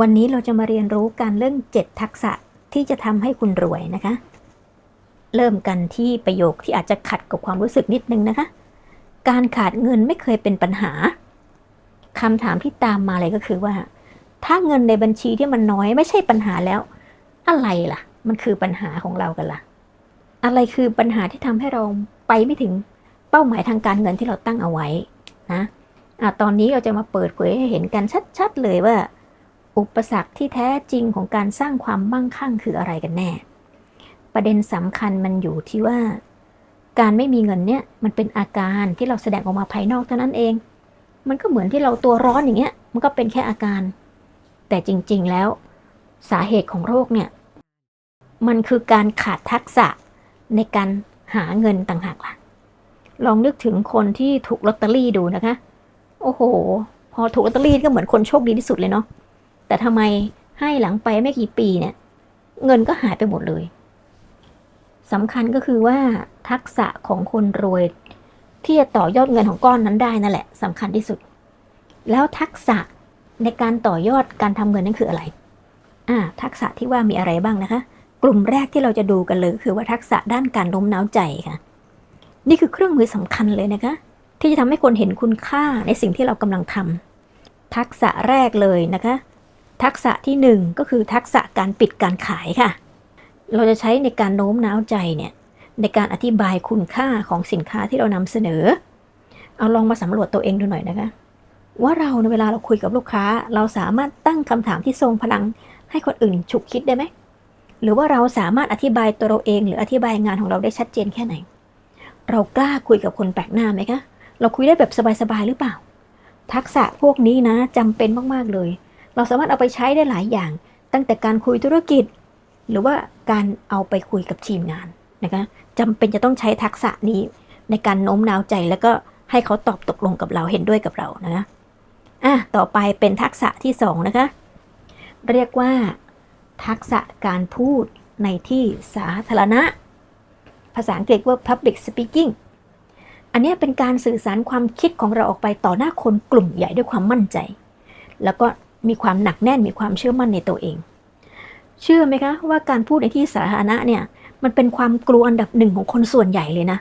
วันนี้เราจะมาเรียนรู้การเรื่อง 7 ทักษะที่จะทำให้คุณรวยนะคะ เริ่มกันที่ประโยคที่อาจจะขัดกับความรู้สึกนิดนึงนะคะ การขาดเงินไม่เคยเป็นปัญหาคำถามที่ตามมาเลยก็คือว่า ถ้าเงินในบัญชีที่มันน้อยไม่ใช่ปัญหาแล้ว อะไรล่ะ มันคือปัญหาของเรากันล่ะ อะไรคือปัญหาที่ทำให้เราไปไม่ถึงเป้าหมายทางการเงินที่เราตั้งเอาไว้นะอะตอนนี้เราจะมาเปิดเผยให้เห็นกันชัด ๆ เลยว่า อุปสรรคที่แท้จริงของการสร้างความมั่งคั่งคืออะไรกันแน่ ประเด็นสำคัญมันอยู่ที่ว่า การไม่มีเงินเนี่ยมันเป็นอาการที่เราแสดงออกมาภายนอกเท่านั้นเอง มันก็เหมือนที่เราตัวร้อนอย่างเงี้ย มันก็เป็นแค่อาการ แต่จริง ๆ แล้ว สาเหตุของโรคเนี่ย มันคือการขาดทักษะในการหาเงินต่างหากล่ะ ลองนึกถึงคนที่ถูกลอตเตอรี่ดูนะคะ โอ้โห พอถูกลอตเตอรี่ก็เหมือนคนโชคดีที่สุดเลยเนาะ แต่ทำไมให้หลังไปไม่กี่ปีเนี่ย เงินก็หายไปหมดเลยสำคัญก็คือว่าทักษะของคนรวย ที่จะต่อยอดเงินของก้อนนั้นได้นั่นแหละสำคัญที่สุด แล้วทักษะในการต่อยอดการทำเงินนั่นคืออะไรอ่าทักษะที่ว่ามีอะไรบ้างนะคะ กลุ่มแรกที่เราจะดูกันเลยคือว่าทักษะด้านการโน้มน้าวใจค่ะ นี่คือเครื่องมือสำคัญเลยนะคะ ที่จะทำให้คนเห็นคุณค่าในสิ่งที่เรากำลังทำทักษะแรกเลยนะคะ ทักษะที่หนึ่งก็คือทักษะการปิดการขายค่ะ เราจะใช้ในการโน้มน้าวใจเนี่ยในการอธิบายคุณค่าของสินค้าที่เรานำเสนอ เอาลองมาสำรวจตัวเองดูหน่อยนะคะ ว่าเราในเวลาเราคุยกับลูกค้า เราสามารถตั้งคำถามที่ทรงพลังให้คนอื่นฉุกคิดได้ไหมหรือว่าเราสามารถอธิบายตัวเราเองหรืออธิบายงานของเราได้ชัดเจนแค่ไหน เรากล้าคุยกับคนแปลกหน้าไหมคะ เราคุยได้แบบสบายๆหรือเปล่า ทักษะพวกนี้นะจำเป็นมากๆเลย เราสามารถเอาไปใช้ได้หลายอย่าง ตั้งแต่การคุยธุรกิจ หรือว่าการเอาไปคุยกับทีมงานนะคะจำเป็นจะต้องใช้ทักษะนี้ในการโน้มน้าวใจแล้วก็ให้เขาตอบตกลงกับเราเห็นด้วยกับเรานะคะอะต่อไปเป็นทักษะที่สองนะคะ เรียกว่า ทักษะการพูดในที่สาธารณะ ภาษาอังกฤษว่า public speaking อันนี้เป็นการสื่อสารความคิดของเราออกไปต่อหน้าคนกลุ่มใหญ่ด้วยความมั่นใจ แล้วก็ มีความหนักแน่นมีความเชื่อมั่นในตัวเอง เชื่อไหมคะว่าการพูดในที่สาธารณะเนี่ยมันเป็นความกลัวอันดับหนึ่งของคนส่วนใหญ่เลยนะ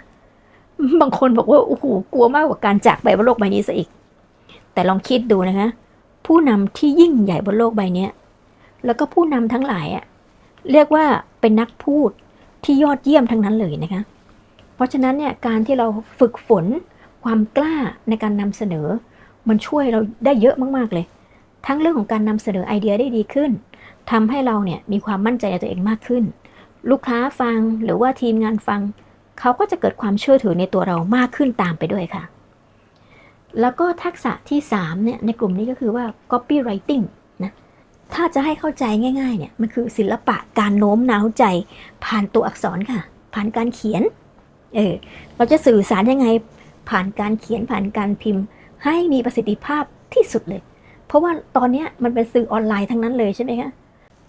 บางคนบอกว่าโอ้โหกลัวมากกว่าการจากไปบนโลกใบนี้ซะอีก แต่ลองคิดดูนะคะ ผู้นำที่ยิ่งใหญ่บนโลกใบนี้แล้วก็ผู้นำทั้งหลายอะเรียกว่าเป็นนักพูดที่ยอดเยี่ยมทั้งนั้นเลยนะคะ เพราะฉะนั้นเนี่ยการที่เราฝึกฝนความกล้าในการนำเสนอ มันช่วยเราได้เยอะมาก ๆเลย ทั้งเรื่องของการนำเสนอไอเดียได้ดีขึ้นทำให้เราเนี่ยมีความมั่นใจในตัวเองมากขึ้น ลูกค้าฟังหรือว่าทีมงานฟัง เขาก็จะเกิดความเชื่อถือในตัวเรามากขึ้นตามไปด้วยค่ะ แล้วก็ทักษะที่3เนี่ยในกลุ่มนี้ก็คือว่า copywriting นะถ้าจะให้เข้าใจง่ายๆเนี่ยมันคือศิลปะการโน้มน้าวใจ ผ่านตัวอักษรค่ะ ผ่านการเขียนเออเราจะสื่อสารยังไงผ่านการเขียนผ่านการพิมพ์ ให้มีประสิทธิภาพที่สุดเลย เพราะว่าตอนนี้มันเป็นสื่อออนไลน์ทั้งนั้นเลยใช่ไหมคะ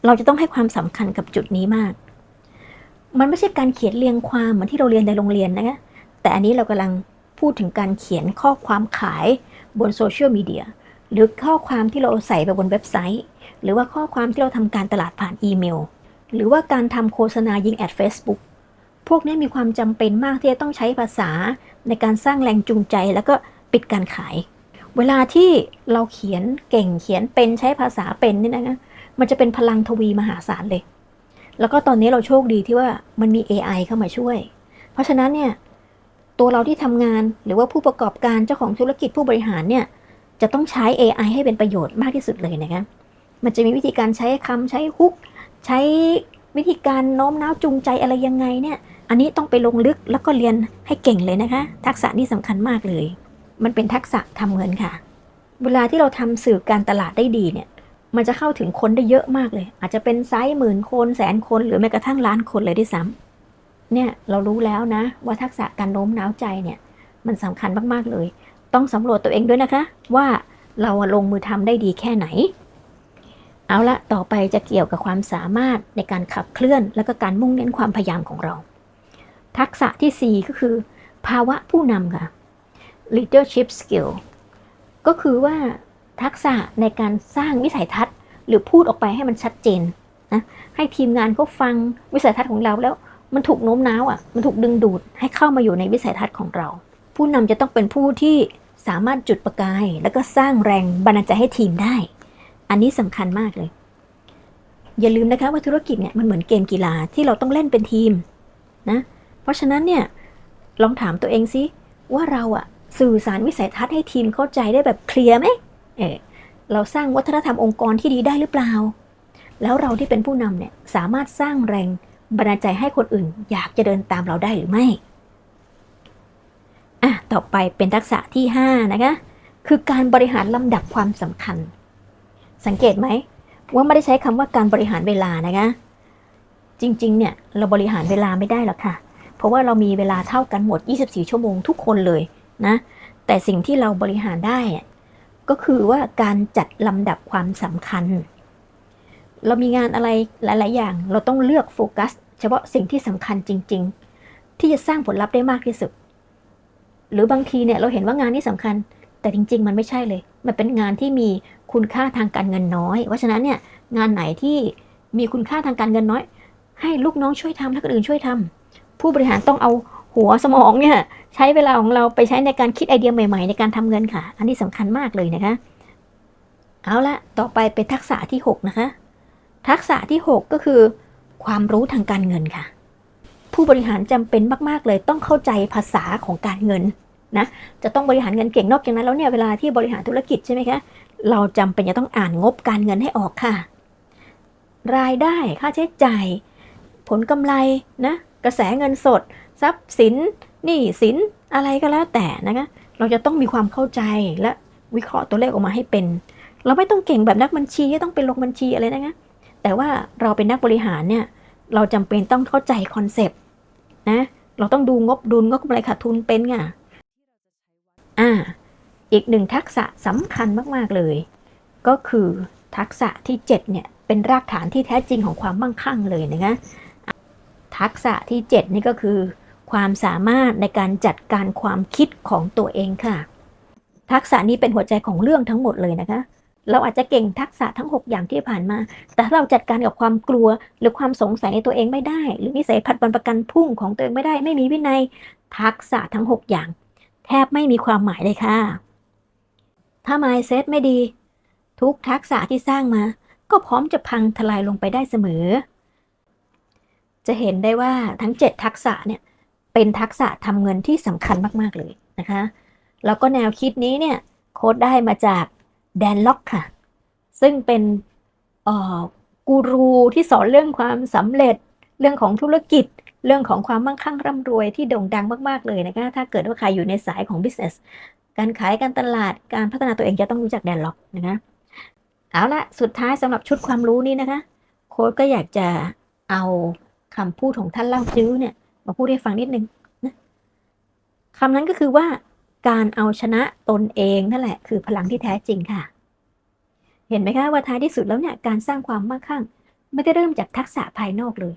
เราจะต้องให้ความสำคัญกับจุดนี้มาก มันไม่ใช่การเขียนเรียงความเหมือนที่เราเรียนในโรงเรียนนะคะแต่อันนี้เรากำลังพูดถึงการเขียนข้อความขายบนโซเชียลมีเดียหรือข้อความที่เราใส่ไปบนเว็บไซต์ หรือว่าข้อความที่เราทำการตลาดผ่านอีเมล หรือว่าการทำโฆษณายิงแอด Facebook พวกนี้มีความจำเป็นมากที่จะต้องใช้ภาษาในการสร้างแรงจูงใจ แล้วก็ปิดการขาย เวลาที่เราเขียนเก่งเขียนเป็นใช้ภาษาเป็นนี่นะคะมันจะเป็นพลังทวีมหาศาลเลย แล้วก็ตอนนี้เราโชคดีที่ว่ามันมี AI เข้ามาช่วย เพราะฉะนั้นเนี่ยตัวเราที่ทำงานหรือว่าผู้ประกอบการเจ้าของธุรกิจผู้บริหารเนี่ยจะต้องใช้ AI ให้เป็นประโยชน์มากที่สุดเลยนะคะมันจะมีวิธีการใช้คำใช้ฮุก ใช้วิธีการโน้มน้าวจูงใจอะไรยังไงเนี่ย อันนี้ต้องไปลงลึกแล้วก็เรียนให้เก่งเลยนะคะ ทักษะนี้สำคัญมากเลย มันเป็นทักษะทำเงินค่ะ เวลาที่เราทำสื่อการตลาดได้ดีเนี่ย มันจะเข้าถึงคนได้เยอะมากเลย อาจจะเป็นไซส์หมื่นคนแสนคนหรือแม้กระทั่งล้านคนเลยด้วยซ้ำเนี่ยเรารู้แล้วนะ ว่าทักษะการโน้มน้าวใจเนี่ย มันสำคัญมากๆเลย ต้องสำรวจตัวเองด้วยนะคะ ว่าเราลงมือทำได้ดีแค่ไหน เอาละต่อไปจะเกี่ยวกับความสามารถในการขับเคลื่อน และก็การมุ่งเน้นความพยายามของเรา ทักษะที่ 4 ก็คือ ภาวะผู้นำค่ะ leadership skill ก็คือว่าทักษะในการสร้างวิสัยทัศน์ หรือพูดออกไปให้มันชัดเจนนะให้ทีมงานเขาฟังวิสัยทัศน์ของเราแล้วมันถูกโน้มน้าวอะมันถูกดึงดูดให้เข้ามาอยู่ในวิสัยทัศน์ของเรา ผู้นำจะต้องเป็นผู้ที่สามารถจุดประกาย แล้วก็สร้างแรงบันดาลใจให้ทีมได้ อันนี้สำคัญมากเลย อย่าลืมนะคะว่าธุรกิจเนี่ยมันเหมือนเกมกีฬาที่เราต้องเล่นเป็นทีมนะเพราะฉะนั้นเนี่ยลองถามตัวเองซิว่าเราอะ สื่อสารวิสัยทัศน์ให้ทีมเข้าใจได้แบบเคลียร์ไหมเออเราสร้างวัฒนธรรมองค์กรที่ดีได้หรือเปล่า แล้วเราที่เป็นผู้นำเนี่ยสามารถสร้างแรงบันดาลใจให้คนอื่น อยากจะเดินตามเราได้หรือไม่อะต่อไปเป็นทักษะที่ 5 นะคะ คือการบริหารลำดับความสำคัญ สังเกตไหม ว่าไม่ได้ใช้คำว่าการบริหารเวลานะคะ จริง ๆ เนี่ยเราบริหารเวลาไม่ได้หรอกค่ะ เพราะว่าเรามีเวลาเท่ากันหมด 24 ชั่วโมงทุกคนเลย นะแต่สิ่งที่เราบริหารได้ก็คือว่าการจัดลำดับความสำคัญ เรามีงานอะไรหลาย ๆ อย่าง เราต้องเลือกโฟกัส เฉพาะสิ่งที่สำคัญจริง ๆ ที่จะสร้างผลลัพธ์ได้มากที่สุด หรือบางทีเนี่ยเราเห็นว่างานนี้สำคัญ แต่จริง ๆ มันไม่ใช่เลย มันเป็นงานที่มีคุณค่าทางการเงินน้อย เพราะฉะนั้นเนี่ยงานไหนที่มีคุณค่าทางการเงินน้อย ให้ลูกน้องช่วยทำถ้าคนอื่นช่วยทำผู้บริหารต้องเอา หัวสมองเนี่ยใช้เวลาของเราไปใช้ในการคิดไอเดียใหม่ๆ ในการทำเงินค่ะ อันนี้สำคัญมากเลยนะคะ เอาละต่อไปเป็นทักษะที่ 6 นะคะ ทักษะที่ 6 ก็คือ ความรู้ทางการเงินค่ะ ผู้บริหารจำเป็นมากๆเลยต้องเข้าใจภาษาของการเงินนะจะต้องบริหารเงินเก่งนอกจากนั้นแล้วเนี่ยเวลาที่บริหารธุรกิจใช่ไหมคะเราจำเป็นจะต้องอ่านงบการเงินให้ออกค่ะ รายได้ค่าใช้จ่าย ผลกำไรนะกระแสเงินสด ทรัพย์สินหนี้สินอะไรก็แล้วแต่นะคะเราจะต้องมีความเข้าใจและวิเคราะห์ตัวเลขออกมาให้เป็น เราไม่ต้องเก่งแบบนักบัญชีต้องเป็นลงบัญชีอะไรนะคะแต่ว่าเราเป็นนักบริหารเนี่ยเราจำเป็นต้องเข้าใจคอนเซปต์นะเราต้องดูงบดุลงบกำไรขาดทุนเป็นไงอ่าอีกหนึ่งทักษะสำคัญมาก ๆ เลย ก็คือทักษะที่ 7 เนี่ย เป็นรากฐานที่แท้จริงของความมั่งคั่งเลยนะคะทักษะที่ 7 นี่ก็คือ ความสามารถในการจัดการความคิดของตัวเองค่ะ ทักษะนี้เป็นหัวใจของเรื่องทั้งหมดเลยนะคะ เราอาจจะเก่งทักษะทั้ง 6 อย่างที่ผ่านมา แต่ถ้าเราจัดการกับความกลัว หรือความสงสัยในตัวเองไม่ได้ หรือนิสัยผัดวันประกันพุ่งของตัวเองไม่ได้ ไม่มีวินัย ทักษะทั้ง 6 อย่าง แทบไม่มีความหมายเลยค่ะ ถ้า mindset ไม่ดี ทุกทักษะที่สร้างมา ก็พร้อมจะพังทลายลงไปได้เสมอ จะเห็นได้ว่าทั้ง 7 ทักษะเนี่ย เป็นทักษะทำเงินที่สำคัญมากๆเลยนะคะ แล้วก็แนวคิดนี้เนี่ยโค้ดได้มาจากแดนล็อกค่ะ ซึ่งเป็นกูรูที่สอนเรื่องความสำเร็จเรื่องของธุรกิจเรื่องของความมั่งคั่งร่ำรวยที่โด่งดังมาก ๆ เลยนะคะ ถ้าเกิดว่าใครอยู่ในสายของ business การขายการตลาดการพัฒนาตัวเองจะต้องรู้จักแดนล็อกนะคะเอาละสุดท้ายสำหรับชุดความรู้นี้นะคะ โค้ดก็อยากจะเอาคำพูดของท่านเล่าจื้อเนี่ย มาพูดให้ฟังนิดนึงนะคำนั้นก็คือว่า การเอาชนะตนเองนั่นแหละ คือพลังที่แท้จริงค่ะ เห็นไหมคะว่าท้ายที่สุดแล้วเนี่ยการสร้างความมั่งคั่ง ไม่ได้เริ่มจากทักษะภายนอกเลย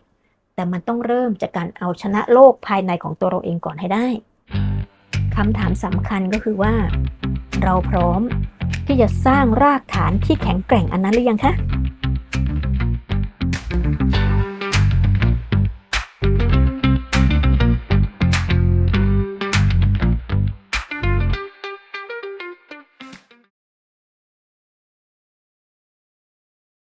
แต่มันต้องเริ่มจากการเอาชนะโลกภายในของตัวเราเองก่อนให้ได้คำถามสำคัญก็คือว่า เราพร้อมที่จะสร้างรากฐานที่แข็งแกร่งอันนั้นหรือยังคะ